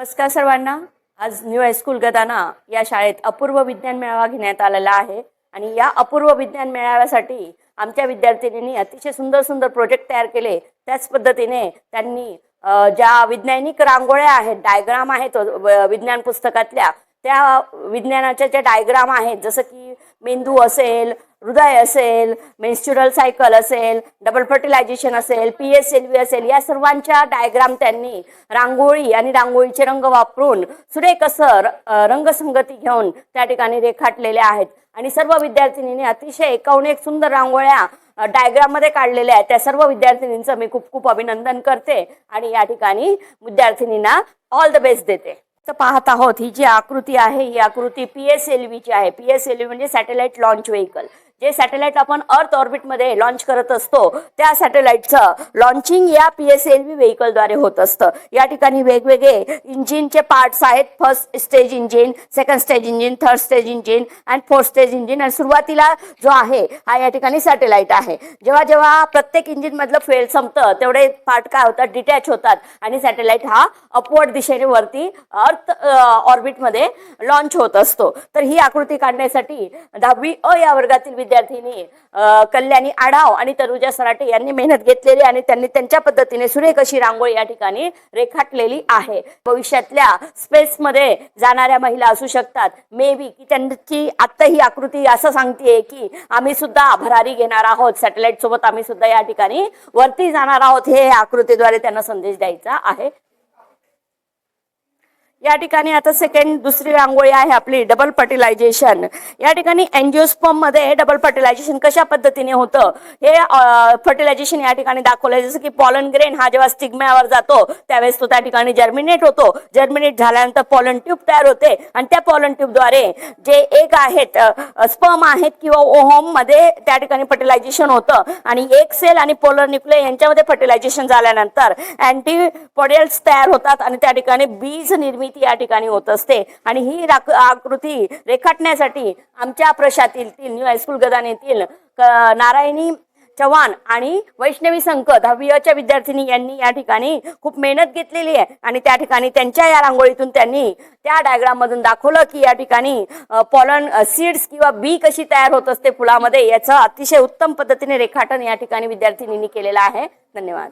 नमस्कार सर्वांना. आज न्यू हायस्कूल गदाना या शाळेत अपूर्व विज्ञान मेळावा घेण्यात आलेला आहे आणि या अपूर्व विज्ञान मेळाव्यासाठी आमच्या विद्यार्थिनींनी अतिशय सुंदर सुंदर प्रोजेक्ट तयार केले. त्याच पद्धतीने त्यांनी ज्या वैज्ञानिक रांगोळ्या आहेत डायग्राम आहेत विज्ञान पुस्तकातल्या त्या विज्ञानाच्या ज्या डायग्राम आहेत जसं की मेंदू असेल हृदय असेल मेन्स्ट्युरल सायकल असेल डबल फर्टिलायझेशन असेल पी एस एल व्ही असेल या सर्वांच्या डायग्राम त्यांनी रांगोळी आणि रांगोळीचे रंग वापरून सुरेख असं रंगसंगती घेऊन त्या ठिकाणी रेखाटलेल्या आहेत. आणि सर्व विद्यार्थिनींनी अतिशय एकाहून एक सुंदर रांगोळ्या डायग्राममध्ये काढलेल्या आहेत. त्या सर्व विद्यार्थिनींचं मी खूप खूप अभिनंदन करते आणि या ठिकाणी विद्यार्थिनींना ऑल द बेस्ट देते. तर पाहत आहोत ही जी आकृती आहे ही आकृती पी एस एल व्हीची आहे. पी एस एल व्ही म्हणजे सॅटेलाइट लॉन्च व्हेकल जे सॅटेलाइट आपण अर्थ ऑर्बिटमध्ये लॉन्च करत असतो त्या सॅटेलाइटचं लॉन्चिंग या पी एस एल व्ही व्हेकलद्वारे होत असतं. या ठिकाणी वेगवेगळे इंजिनचे पार्ट्स आहेत. First stage engine second stage engine third stage engine and fourth stage engine आणि सुरुवातीला जो आहे हा या ठिकाणी सॅटेलाइट आहे. जेव्हा जेव्हा प्रत्येक इंजिन मधलं फेल संपतं तेवढे पार्ट काय होतात? डिटॅच होतात. आणि सॅटेलाइट हा अपवर्ड दिशेने वरती अर्थ ऑर्बिटमध्ये लॉन्च होत असतो. तर ही आकृती काढण्यासाठी दहावी अ या वर्गातील विद्यार्थिनी कल्याणी आढाव आणि तनुजा सराटे यांनी मेहनत घेतलेली आणि त्यांनी त्यांच्या पद्धतीने सुरेख अशी रांगोळी या ठिकाणी रेखाटलेली आहे. भविष्यातल्या स्पेसमध्ये जाणाऱ्या महिला असू शकतात. मे बी की त्यांची आत्ता ही आकृती असं सांगतेय की आम्ही सुद्धा भरारी घेणार आहोत. सॅटेलाइट सोबत आम्ही सुद्धा या ठिकाणी वरती जाणार आहोत. हे आकृतीद्वारे त्यांना संदेश द्यायचा आहे. या ठिकाणी आता सेकंड दुसरी रांगोळी आहे आपली डबल फर्टिलायझेशन या ठिकाणी अँजिओस्पममध्ये डबल फर्टिलायझेशन कशा पद्धतीने होतं? हे फर्टिलायझेशन या ठिकाणी दाखवलंय. जसं की पॉलन ग्रेन हा जेव्हा स्टिग्म्यावर जातो त्यावेळेस तो त्या ठिकाणी जर्मिनेट होतो. जर्मिनेट झाल्यानंतर पॉलन ट्यूब तयार होते. आणि त्या पॉलन ट्यूबद्वारे जे एक आहेत स्पर्म आहेत किंवा ओहोममध्ये त्या ठिकाणी फर्टिलायझेशन होतं. आणि एक सेल आणि पोलर न्यूक्लिय यांच्यामध्ये फर्टिलायझेशन झाल्यानंतर अँटीपोडियल्स तयार होतात आणि त्या ठिकाणी बीज निर्मिती या ठिकाणी होत असते. आणि ही आकृती रेखाटण्यासाठी आमच्या प्रशातील न्यू हायस्कूल गदान येथील नारायणी चव्हाण आणि वैष्णवी संक दहावीच्या विद्यार्थिनी यांनी या ठिकाणी खूप मेहनत घेतलेली आहे. आणि त्या ठिकाणी त्यांच्या या रांगोळीतून त्यांनी त्या डायग्राम मधून दाखवलं की या ठिकाणी पॉलन सीड्स किंवा बी कशी तयार होत असते फुलामध्ये याचं अतिशय उत्तम पद्धतीने रेखाटन या ठिकाणी विद्यार्थिनींनी केलेलं आहे. धन्यवाद.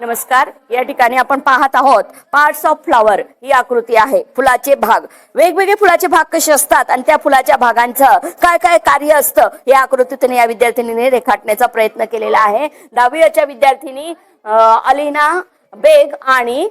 नमस्कार. या ठिकाणी आपण पाहत आहोत पार्ट्स ऑफ फ्लॉवर ही आकृती आहे फुलाचे भाग. वेगवेगळे फुलाचे भाग कसे असतात आणि त्या फुलाच्या भागांचं काय काय कार्य असतं या आकृतीतून या विद्यार्थिनीने रेखाटण्याचा प्रयत्न केलेला आहे. दहावीच्या विद्यार्थिनी अलिना बेग आणि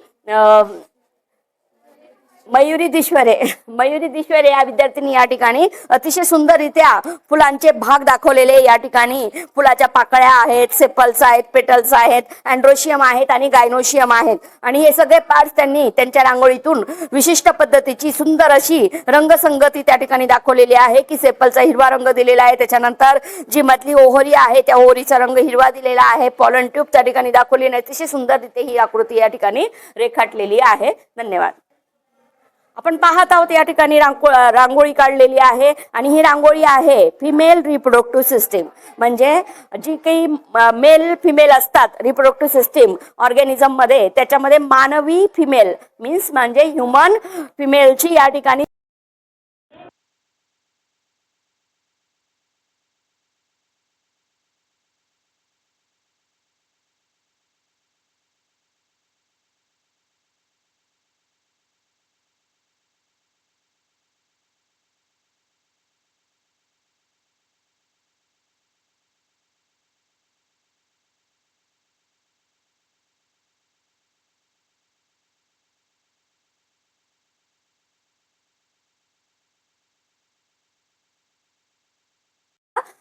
मयुरी दिश्वरे मयुरी दिश्वरे या विद्यार्थिनी या ठिकाणी अतिशय सुंदररित्या फुलांचे भाग दाखवलेले या ठिकाणी. फुलाच्या पाकळ्या आहेत सेपल्स आहेत पेटल्स आहेत अँड्रोशियम आहेत आणि गायनोशियम आहेत. आणि हे सगळे पार्ट्स त्यांनी त्यांच्या रांगोळीतून विशिष्ट पद्धतीची सुंदर अशी रंगसंगती त्या ठिकाणी दाखवलेली आहे की सेपलचा हिरवा रंग दिलेला आहे. त्याच्यानंतर जी मधली ओहोरी आहे त्या ओहोरीचा रंग हिरवा दिलेला आहे. पॉलन ट्यूब त्या ठिकाणी दाखवली आणि अतिशय सुंदररित्या ही आकृती या ठिकाणी रेखाटलेली आहे. धन्यवाद. आपण पाहत आहोत या ठिकाणी रांगो रांगोळी काढलेली आहे आणि ही रांगोळी आहे फिमेल रिप्रोडक्टिव्ह सिस्टीम म्हणजे जी काही मेल फिमेल असतात रिप्रोडक्टिव्ह सिस्टीम ऑर्गॅनिझममध्ये त्याच्यामध्ये मानवी फिमेल मीन्स म्हणजे ह्युमन फिमेलची या ठिकाणी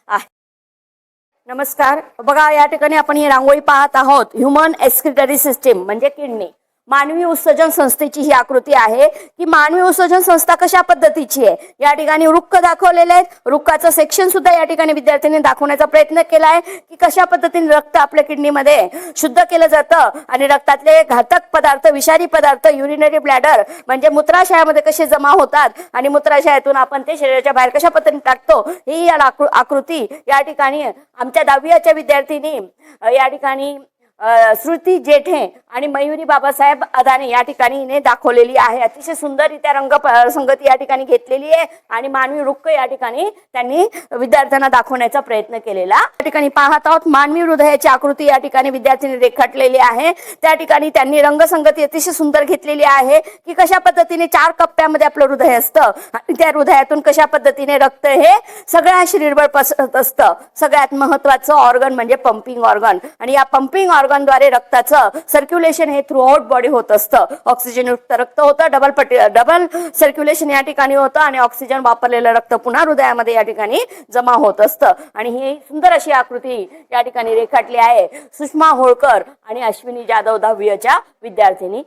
आहे. नमस्कार. बघा या ठिकाणी आपण ही रांगोळी पाहत आहोत. ह्युमन एक्सक्रिटरी सिस्टीम म्हणजे किडनी. मानवी उत्सर्जन संस्थेची ही आकृती आहे की मानवी उत्सर्जन संस्था कशा पद्धतीची आहे? या ठिकाणी रुक्क दाखवलेले आहेत. रुक्काचं सेक्शन सुद्धा या ठिकाणी विद्यार्थ्यांनी दाखवण्याचा प्रयत्न केला आहे की कशा पद्धतीने रक्त आपल्या किडनीमध्ये शुद्ध केलं जातं आणि रक्तातले घातक पदार्थ विषारी पदार्थ युरिनरी ब्लॅडर म्हणजे मूत्राशयामध्ये कसे जमा होतात आणि मूत्राशयातून आपण ते शरीराच्या बाहेर कशा पद्धतीने टाकतो ही या आकृती या ठिकाणी आमच्या दहावीच्या विद्यार्थ्यांनी या ठिकाणी श्रुती जेठे आणि मयुरी बाबासाहेब अदाने या ठिकाणी हिने दाखवलेली आहे. अतिशय सुंदररित्या रंग संगती या ठिकाणी घेतलेली आहे आणि मानवी रुक्क या ठिकाणी त्यांनी विद्यार्थ्यांना दाखवण्याचा प्रयत्न केलेला. या ठिकाणी पाहत आहोत मानवी हृदयाची आकृती या ठिकाणी विद्यार्थ्यांनी रेखाटलेली आहे. त्या ठिकाणी त्यांनी रंगसंगती अतिशय सुंदर घेतलेली आहे की कशा पद्धतीने चार कप्प्यामध्ये आपलं हृदय असतं आणि त्या हृदयातून कशा पद्धतीने रक्त हे सगळ्या शरीरभर पसरत असतं. सगळ्यात महत्वाचं ऑर्गन म्हणजे पंपिंग ऑर्गन आणि या पंपिंग मार्गांद्वारे रक्ताचं सर्क्युलेशन हे थ्रू आउट बॉडी होत असतं. ऑक्सिजन युक्त रक्त होतं डबल पटी डबल सर्क्युलेशन या ठिकाणी होतं आणि ऑक्सिजन वापरलेलं रक्त पुन्हा हृदयामध्ये या ठिकाणी जमा होत असतं. आणि ही सुंदर अशी आकृती या ठिकाणी रेखाटली आहे. सुषमा होळकर आणि अश्विनी जाधव दहावीच्या विद्यार्थिनी.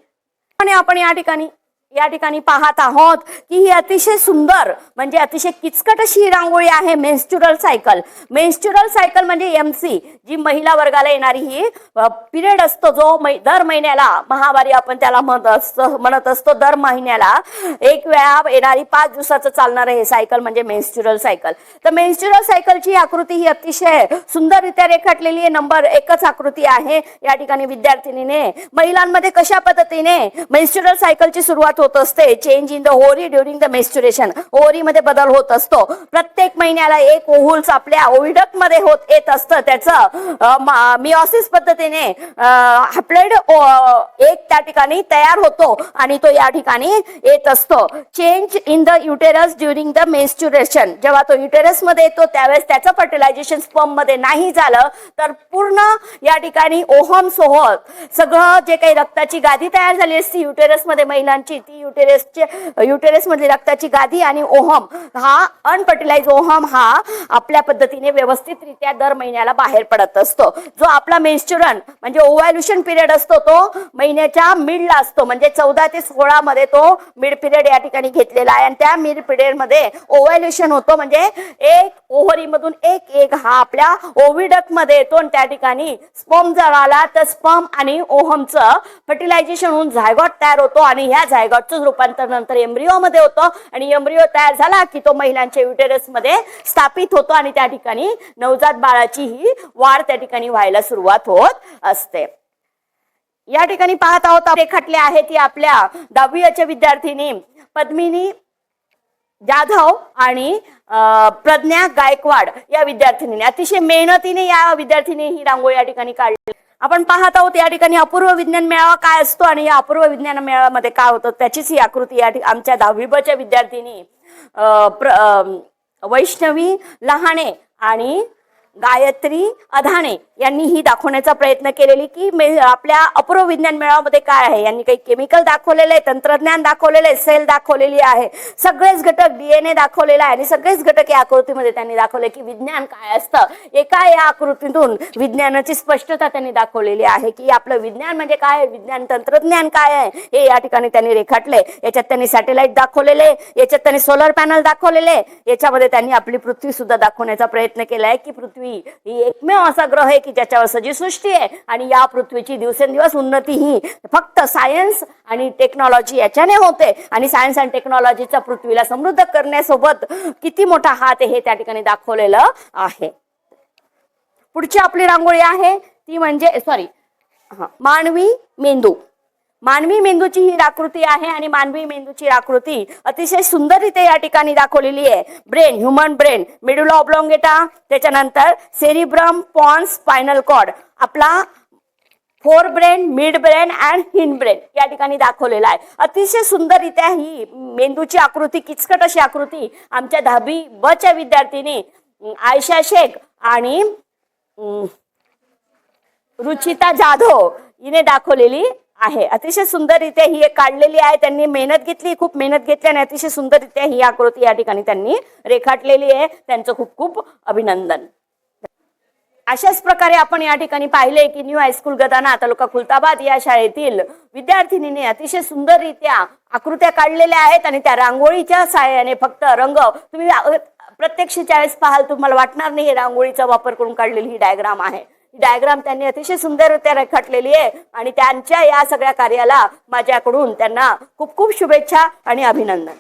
आणि आपण या ठिकाणी या ठिकाणी पाहत आहोत की ही अतिशय सुंदर म्हणजे अतिशय किचकट अशी ही रांगोळी आहे मेन्स्ट्युरल सायकल मेन्स्ट्युरल सायकल म्हणजे एम सी जी महिला वर्गाला येणारी ही पिरियड असतो जो मै- दर महिन्याला महावारी आपण त्याला म्हणत असतो म्हणत असतो दर महिन्याला. एक वेळा येणारी पाच दिवसाचं चालणारं हे सायकल म्हणजे मेन्स्ट्युरल सायकल तर मेन्स्ट्युरल सायकलची आकृती ही अतिशय सुंदररित्या रेखाटलेली आहे. नंबर एकच आकृती आहे. या ठिकाणी विद्यार्थिनीने महिलांमध्ये कशा पद्धतीने मेन्स्ट्युरल सायकलची सुरुवात होत असते. चेंज इन द होरी ड्युरिंग द मेस्ट्युरेशनमध्ये बदल होत असतो. प्रत्येक महिन्याला एक ओहुल्स आपल्या ओविडकमध्ये होत येत असतं. त्याचं मिओसिस पद्धतीने हॅप्लॉइड एक त्या ठिकाणी तयार होतो आणि तो या ठिकाणी येत असतो. Change in the uterus during the menstruation जेव्हा तो युटेरसमध्ये येतो त्यावेळेस त्याचं फर्टिलायझेशन स्पर्ममध्ये नाही झालं तर पूर्ण या ठिकाणी ओहम सोहत सगळं जे काही रक्ताची गादी तयार झाली असती युटेरसमध्ये महिलांची ती युटेरसचे युटेरसमधली रक्ताची गादी आणि ओहम. हा अनफर्टिलाइज ओहम हा आपल्या पद्धतीने व्यवस्थितरित्या दर महिन्याला बाहेर पडत असतो. जो आपला मेन्स्चुरन म्हणजे ओव्हॅल्युशन पिरियड असतो तो महिन्याच्या मिडला असतो. म्हणजे चौदा ते सोळा मध्ये तो मिड पिरियड या ठिकाणी घेतलेला आहे. आणि त्या मिड पिरियडमध्ये ओव्हॅल्युशन होतो. म्हणजे एक ओव्हरीमधून एक एक हा आपल्या ओव्हिडकमध्ये येतो. आणि त्या ठिकाणी स्पर्म जर आला तर स्पर्म आणि ओहमचं फर्टिलायझेशन होऊन झायगॉट तयार होतो. आणि ह्या झायगॉट झायगॉटचं रूपांतर नंतर एम्ब्रिओ मध्ये होतं आणि एम्ब्रिओ तयार झाला की तो महिलांच्या युटेरसमध्ये स्थापित होतो आणि त्या ठिकाणी नवजात बाळाची ही वाढ त्या ठिकाणी व्हायला सुरुवात होत असते. या ठिकाणी पाहत आहोत रेखाटले आहे ती आपल्या दहावीच्या विद्यार्थिनी पद्मिनी जाधव आणि प्रज्ञा गायकवाड या विद्यार्थिनीने. अतिशय मेहनतीने या विद्यार्थिनी ही रांगोळी या ठिकाणी काढली. आपण पाहत आहोत या ठिकाणी अपूर्व विज्ञान मेळावा काय असतो आणि या अपूर्व विज्ञान मेळाव्यामध्ये काय होतं त्याचीच ही आकृती या आमच्या दहावी बच्या विद्यार्थिनी प्र वैष्णवी लहाणे आणि गायत्री अधाणे यांनी ही दाखवण्याचा प्रयत्न केलेली की आपल्या अपूर्व विज्ञान मेळाव्यामध्ये काय आहे? यांनी काही केमिकल दाखवलेले आहे तंत्रज्ञान दाखवलेले आहे सेल दाखवलेली आहे. सगळेच घटक डीएनए दाखवलेला आहे आणि सगळेच घटक या आकृतीमध्ये त्यांनी दाखवले की विज्ञान काय असतं? एका या आकृतीतून विज्ञानाची स्पष्टता त्यांनी दाखवलेली आहे की आपलं विज्ञान म्हणजे काय? आहे, विज्ञान तंत्रज्ञान काय आहे? हे या ठिकाणी त्यांनी रेखाटले. याच्यात त्यांनी सॅटेलाइट दाखवलेले. याच्यात त्यांनी सोलर पॅनल दाखवलेले. याच्यामध्ये त्यांनी आपली पृथ्वी सुद्धा दाखवण्याचा प्रयत्न केला आहे की पृथ्वी ही एकमेव असा ग्रह आहे की ज्याच्यावर सजीव सृष्टी आहे. आणि या पृथ्वीची दिवसेंदिवस उन्नती ही फक्त सायन्स आणि टेक्नॉलॉजी याच्याने होते. आणि सायन्स अँड टेक्नॉलॉजीचा पृथ्वीला समृद्ध करण्यासोबत किती मोठा हात आहे हे त्या ठिकाणी दाखवलेलं आहे. पुढची आपली रांगोळी आहे. ती म्हणजे सॉरी मानवी मेंदू. मानवी मेंदूची ही आकृती आहे आणि मानवी मेंदूची आकृती अतिशय सुंदररीत्या या ठिकाणी दाखवलेली आहे. Brain human brain medulla oblongata त्याच्यानंतर सेरिब्रम पॉन्स स्पायनल कॉर्ड आपला fore brain mid brain and hind brain या ठिकाणी दाखवलेला आहे. अतिशय सुंदररित्या ही मेंदूची आकृती किचकट अशी आकृती आमच्या दहावी बच्या विद्यार्थीने विद्यार्थिनी आयशा शेख आणि रुचिता जाधव हिने दाखवलेली आहे. अतिशय सुंदररित्या ही एक काढलेली आहे. त्यांनी मेहनत घेतली खूप मेहनत घेतली आणि अतिशय सुंदररित्या ही आकृती या ठिकाणी त्यांनी रेखाटलेली आहे. त्यांचं खूप खूप अभिनंदन. अशाच प्रकारे आपण या ठिकाणी पाहिले की new high school Gadana taluka Khultabad या शाळेतील विद्यार्थिनीने अतिशय सुंदररित्या आकृत्या काढलेल्या आहेत आणि त्या रांगोळीच्या सहाय्याने फक्त रंग तुम्ही प्रत्यक्ष ज्यावेळेस पाहाल तुम्हाला वाटणार नाही रांगोळीचा वापर करून काढलेली ही डायग्राम आहे. ही डायग्राम त्यांनी अतिशय सुंदररित्या रेखाटलेली आहे. आणि त्यांच्या या सगळ्या कार्याला माझ्याकडून त्यांना खूप खूप शुभेच्छा आणि अभिनंदन.